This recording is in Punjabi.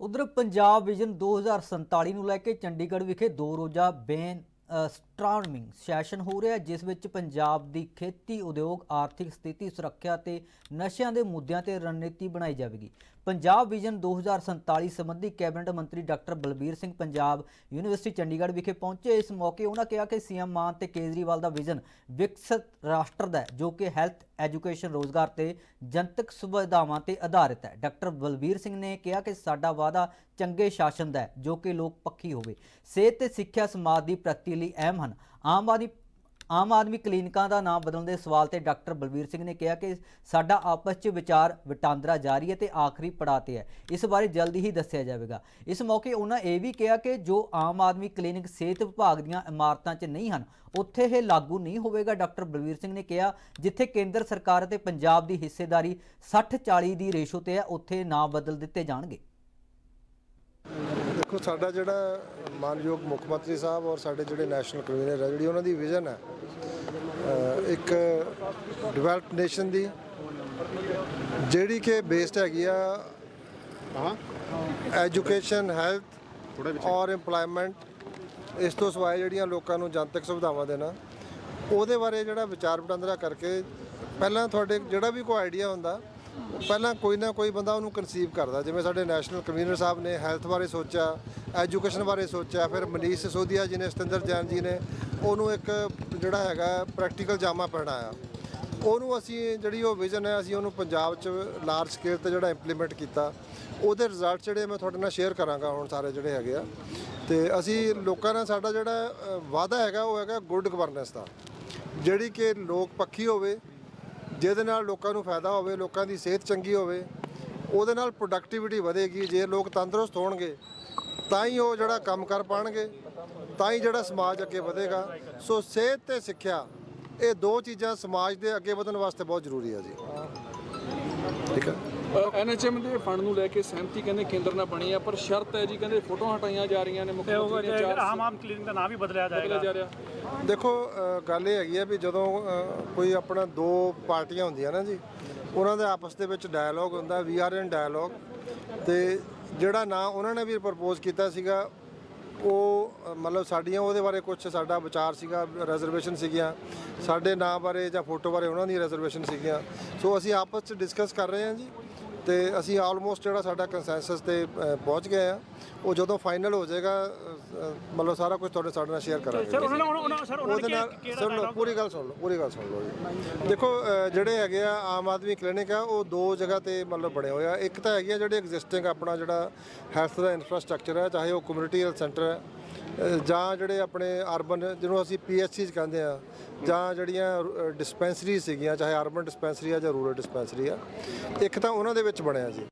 ਉਧਰ ਪੰਜਾਬ ਵਿਜ਼ਨ 2047 ਨੂੰ ਲੈ ਕੇ ਚੰਡੀਗੜ੍ਹ ਵਿਖੇ ਦੋ ਰੋਜ਼ਾ ਬੇਨ ਸਟਰਾਮਿੰਗ ਸੈਸ਼ਨ ਹੋ ਰਿਹਾ ਜਿਸ ਵਿੱਚ ਪੰਜਾਬ ਦੀ ਖੇਤੀ ਉਦਯੋਗ, ਆਰਥਿਕ ਸਥਿਤੀ, ਸੁਰੱਖਿਆ ਤੇ ਨਸ਼ਿਆਂ ਦੇ ਮੁੱਦਿਆਂ ਤੇ ਰਣਨੀਤੀ ਬਣਾਈ ਜਾਵੇਗੀ। ਪੰਜਾਬ ਵਿਜ਼ਨ 2047 ਸੰਬੰਧੀ ਕੈਬਨਿਟ ਮੰਤਰੀ ਡਾਕਟਰ ਬਲਬੀਰ ਸਿੰਘ ਪੰਜਾਬ ਯੂਨੀਵਰਸਿਟੀ ਚੰਡੀਗੜ੍ਹ ਵਿਖੇ ਪਹੁੰਚੇ। ਇਸ ਮੌਕੇ ਉਹਨਾਂ ਕਿਹਾ ਕਿ ਸੀਐਮ ਮਾਨ ਤੇ ਕੇਜਰੀਵਾਲ ਦਾ ਵਿਜ਼ਨ ਵਿਕਸਿਤ ਰਾਸ਼ਟਰ ਦਾ ਜੋ ਕਿ ਹੈਲਥ, ਐਜੂਕੇਸ਼ਨ, ਰੋਜ਼ਗਾਰ ਤੇ ਜਨਤਕ ਸੁਵਿਧਾਵਾਂ ਤੇ ਆਧਾਰਿਤ ਹੈ। ਡਾਕਟਰ ਬਲਬੀਰ ਸਿੰਘ ਨੇ ਕਿਹਾ ਕਿ ਸਾਡਾ ਵਾਅਦਾ ਚੰਗੇ ਸ਼ਾਸਨ ਦਾ ਹੈ, ਜੋ ਕਿ ਲੋਕ ਪੱਖੀ ਹੋਵੇ। ਸਿਹਤ ਤੇ ਸਿੱਖਿਆ ਸਮਾਜ ਦੀ ਪ੍ਰਗਤੀ ਲਈ ਅਹਿਮ ਹਨ। ਆਮ ਆਦਮੀ ਆਮ ਆਦਮੀ ਕਲੀਨਿਕਾਂ ਦਾ ਨਾਮ ਬਦਲਣ ਦੇ ਸਵਾਲ ਤੇ ਡਾਕਟਰ ਬਲਬੀਰ ਸਿੰਘ ਨੇ ਕਿਹਾ ਕਿ ਸਾਡਾ ਆਪਸ 'ਚ ਵਿਚਾਰ ਵਟਾਂਦਰਾ ਜਾਰੀ ਹੈ ਤੇ ਆਖਰੀ ਪੜਾਅ ਤੇ ਹੈ। ਇਸ ਬਾਰੇ ਜਲਦੀ ਹੀ ਦੱਸਿਆ ਜਾਵੇਗਾ। ਇਸ ਮੌਕੇ ਉਹਨਾਂ ਇਹ ਵੀ ਕਿਹਾ ਕਿ ਜੋ ਆਮ ਆਦਮੀ ਕਲੀਨਿਕ ਸਿਹਤ ਵਿਭਾਗ ਦੀਆਂ ਇਮਾਰਤਾਂ 'ਚ ਨਹੀਂ ਹਨ, ਉੱਥੇ ਇਹ ਲਾਗੂ ਨਹੀਂ ਹੋਵੇਗਾ, ਡਾਕਟਰ ਬਲਬੀਰ ਸਿੰਘ ਨੇ ਕਿਹਾ, ਜਿੱਥੇ ਕੇਂਦਰ ਸਰਕਾਰ ਅਤੇ ਪੰਜਾਬ ਦੀ ਹਿੱਸੇਦਾਰੀ 60-40 ਦੀ ਰੇਸ਼ੋ ਤੇ ਹੈ, ਉੱਥੇ ਨਾਂ ਬਦਲ ਦਿੱਤੇ ਜਾਣਗੇ। ਦੇਖੋ ਸਾਡਾ ਜਿਹੜਾ ਮਾਨਯੋਗ ਮੁੱਖ ਮੰਤਰੀ ਸਾਹਿਬ ਔਰ ਸਾਡੇ ਜਿਹੜੇ ਨੈਸ਼ਨਲ ਕਨਵੀਨਰ ਹੈ ਜਿਹੜੀ ਉਹਨਾਂ ਦੀ ਵਿਜ਼ਨ ਹੈ ਇੱਕ ਡਿਵੈਲਪਡ ਨੇਸ਼ਨ ਦੀ ਜਿਹੜੀ ਕਿ ਬੇਸਡ ਹੈਗੀ ਆ ਐਜੂਕੇਸ਼ਨ ਹੈਲਥ ਔਰ EMPLOYMENT ਇਸ ਤੋਂ ਸਿਵਾਏ ਜਿਹੜੀਆਂ ਲੋਕਾਂ ਨੂੰ ਜਨਤਕ ਸੁਵਿਧਾਵਾਂ ਦੇਣਾ ਉਹਦੇ ਬਾਰੇ ਜਿਹੜਾ ਵਿਚਾਰ ਵਟਾਂਦਰਾ ਕਰਕੇ ਪਹਿਲਾਂ ਤੁਹਾਡੇ ਜਿਹੜਾ ਵੀ ਕੋਈ ਆਈਡੀਆ ਹੁੰਦਾ ਪਹਿਲਾਂ ਕੋਈ ਨਾ ਕੋਈ ਬੰਦਾ ਉਹਨੂੰ ਕਨਸੀਵ ਕਰਦਾ, ਜਿਵੇਂ ਸਾਡੇ ਨੈਸ਼ਨਲ ਕਨਵੀਨਰ ਸਾਹਿਬ ਨੇ ਹੈਲਥ ਬਾਰੇ ਸੋਚਿਆ ਐਜੂਕੇਸ਼ਨ ਬਾਰੇ ਸੋਚਿਆ, ਫਿਰ ਮਨੀਸ਼ ਸਿਸੋਦੀਆ ਜੀ ਨੇ, ਸਤਿੰਦਰ ਜੈਨ ਜੀ ਨੇ, ਉਹਨੂੰ ਇੱਕ ਜਿਹੜਾ ਹੈਗਾ ਪ੍ਰੈਕਟੀਕਲ ਜਾਮਾ ਪਹਿਨਾਇਆ ਉਹਨੂੰ ਅਸੀਂ ਜਿਹੜੀ ਉਹ ਵਿਜ਼ਨ ਹੈ, ਅਸੀਂ ਉਹਨੂੰ ਪੰਜਾਬ 'ਚ ਲਾਰਜ ਸਕੇਲ ਤੇ ਜਿਹੜਾ ਇੰਪਲੀਮੈਂਟ ਕੀਤਾ। ਉਹਦੇ ਰਿਜ਼ਲਟ ਜਿਹੜੇ ਮੈਂ ਤੁਹਾਡੇ ਨਾਲ ਸ਼ੇਅਰ ਕਰਾਂਗਾ ਹੁਣ ਸਾਰੇ ਜਿਹੜੇ ਹੈਗੇ ਆ। ਤੇ ਅਸੀਂ ਲੋਕਾਂ ਨਾਲ ਸਾਡਾ ਜਿਹੜਾ ਵਾਅਦਾ ਹੈਗਾ, ਉਹ ਹੈਗਾ ਗੁੱਡ ਗਵਰਨੈਂਸ ਦਾ। ਜਿਹੜੀ ਕਿ ਲੋਕ ਪੱਖੀ ਹੋਵੇ ਜਿਹਦੇ ਨਾਲ ਲੋਕਾਂ ਨੂੰ ਫਾਇਦਾ ਹੋਵੇ, ਲੋਕਾਂ ਦੀ ਸਿਹਤ ਚੰਗੀ ਹੋਵੇ, ਉਹਦੇ ਨਾਲ ਪ੍ਰੋਡਕਟਿਵਿਟੀ ਵਧੇਗੀ, ਜੇ ਲੋਕ ਤੰਦਰੁਸਤ ਹੋਣਗੇ, ਤਾਂ ਹੀ ਉਹ ਜਿਹੜਾ ਕੰਮ ਕਰ ਪਾਣਗੇ, ਤਾਂ ਹੀ ਜਿਹੜਾ ਸਮਾਜ ਅੱਗੇ ਵਧੇਗਾ। ਸੋ ਸਿਹਤ ਤੇ ਸਿੱਖਿਆ, ਇਹ ਦੋ ਚੀਜ਼ਾਂ ਸਮਾਜ ਦੇ ਅੱਗੇ ਵਧਣ ਵਾਸਤੇ ਬਹੁਤ ਜ਼ਰੂਰੀ ਹੈ ਜੀ। ਠੀਕ ਹੈ ਐਨਐਚਐਮ ਦੇ ਫੰਡ ਨੂੰ ਲੈ ਕੇ ਸਹਿਮਤੀ ਕਹਿੰਦੇ ਕੇਂਦਰ ਨਾਲ ਬਣੀ ਆ ਪਰ ਸ਼ਰਤ ਹੈ ਜੀ ਕਹਿੰਦੇ ਫੋਟੋਆਂ ਹਟਾਈਆਂ ਜਾ ਰਹੀਆਂ ਨੇ ਮੁੱਖ ਮੰਤਰੀ ਦੀਆਂ ਚਾਰ ਆਮ ਆਮ ਕਲੀਨਿਕ ਦਾ ਨਾਮ ਵੀ ਬਦਲਿਆ ਜਾਏਗਾ। ਦੇਖੋ ਗੱਲ ਇਹ ਹੈਗੀ ਆ ਵੀ ਜਦੋਂ ਕੋਈ ਆਪਣਾ ਦੋ ਪਾਰਟੀਆਂ ਹੁੰਦੀਆਂ ਨਾ ਜੀ ਉਹਨਾਂ ਦੇ ਆਪਸ ਦੇ ਵਿੱਚ ਡਾਇਲੋਗ ਹੁੰਦਾ ਵੀ ਆਰ ਇਨ ਡਾਇਲੋਗ ਤੇ ਜਿਹੜਾ ਨਾਂ ਉਹਨਾਂ ਨੇ ਵੀ ਪ੍ਰਪੋਜ਼ ਕੀਤਾ ਸੀਗਾ ਉਹ ਮਤਲਬ ਸਾਡੀਆਂ ਉਹਦੇ ਬਾਰੇ ਕੁਝ ਸਾਡਾ ਵਿਚਾਰ ਸੀਗਾ ਰਿਜ਼ਰਵੇਸ਼ਨ ਸੀਗੀਆਂ ਸਾਡੇ ਨਾਂ ਬਾਰੇ ਜਾਂ ਫੋਟੋ ਬਾਰੇ ਉਹਨਾਂ ਦੀ ਰਿਜ਼ਰਵੇਸ਼ਨ ਸੀਗੀਆਂ। ਸੋ ਅਸੀਂ ਆਪਸ ਚ ਡਿਸਕਸ ਕਰ ਰਹੇ ਹਾਂ ਜੀ ਤੇ ਅਸੀਂ ਆਲਮੋਸਟ ਜਿਹੜਾ ਸਾਡਾ ਕੰਸੈਂਸਸ ਤੇ ਅ, ਪਹੁੰਚ ਗਏ ਆ। ਉਹ ਜਦੋਂ ਫਾਈਨਲ ਹੋ ਜਾਏਗਾ ਅ, ਮਤਲਬ ਸਾਰਾ ਕੁਝ ਤੁਹਾਡੇ ਸਾਡੇ ਨਾਲ ਸ਼ੇਅਰ ਕਰਾਂਗੇ। ਸਰ ਉਹਨਾਂ ਨੇ ਉਹਨਾਂ- ਉਹਨਾਂ ਸਰ ਉਹਨਾਂ ਉਹਦੇ ਨੇ ਨਾਲ ਕਿ- ਕਿਹੜਾ ਸੁਣ ਲਓ dialogue- ਪੂਰੀ ਗੱਲ ਸੁਣ ਲਓ ਪੂਰੀ ਗੱਲ ਸੁਣ ਲਓ ਜੀ। ਦੇਖੋ ਅ, ਜਿਹੜੇ ਹੈਗੇ ਆ ਆਮ ਆਦਮੀ ਕਲੀਨਿਕ ਆ ਉਹ ਦੋ ਜਗ੍ਹਾ ਤੇ ਮਤਲਬ ਬਣੇ ਹੋਏ ਆ। ਇੱਕ ਤਾਂ ਹੈਗੀ ਆ ਜਿਹੜੇ ਐਗਜ਼ਿਸਟਿੰਗ ਆਪਣਾ ਜਿਹੜਾ ਹੈਲਥ ਦਾ ਇਨਫਰਾਸਟ੍ਰਕਚਰ ਹੈ ਚਾਹੇ ਉਹ ਕਮਿਊਨਿਟੀ ਹੈਲਥ ਸੈਂਟਰ ਹੈ ਅ, ਜਾਂ ਜਿਹੜੇ ਆਪਣੇ ਅਰਬਨ ਜਿਹਨੂੰ ਅਸੀਂ ਪੀਐਚਸੀਜ਼ ਕਹਿੰਦੇ ਆ ਜਾਂ ਜਿਹੜੀਆਂ ਡਿਸਪੈਂਸਰੀ ਸੀਗੀਆਂ ਚਾਹੇ ਅਰਬਨ ਡਿਸਪੈਂਸਰੀ ਆ ਜਾਂ ਰੂਰਲ ਡਿਸਪੈਂਸਰੀ ਆ ਇੱਕ ਤਾਂ ਉਹਨਾਂ ਦੇ ਵਿੱਚ ਬਣਿਆ ਜੀ।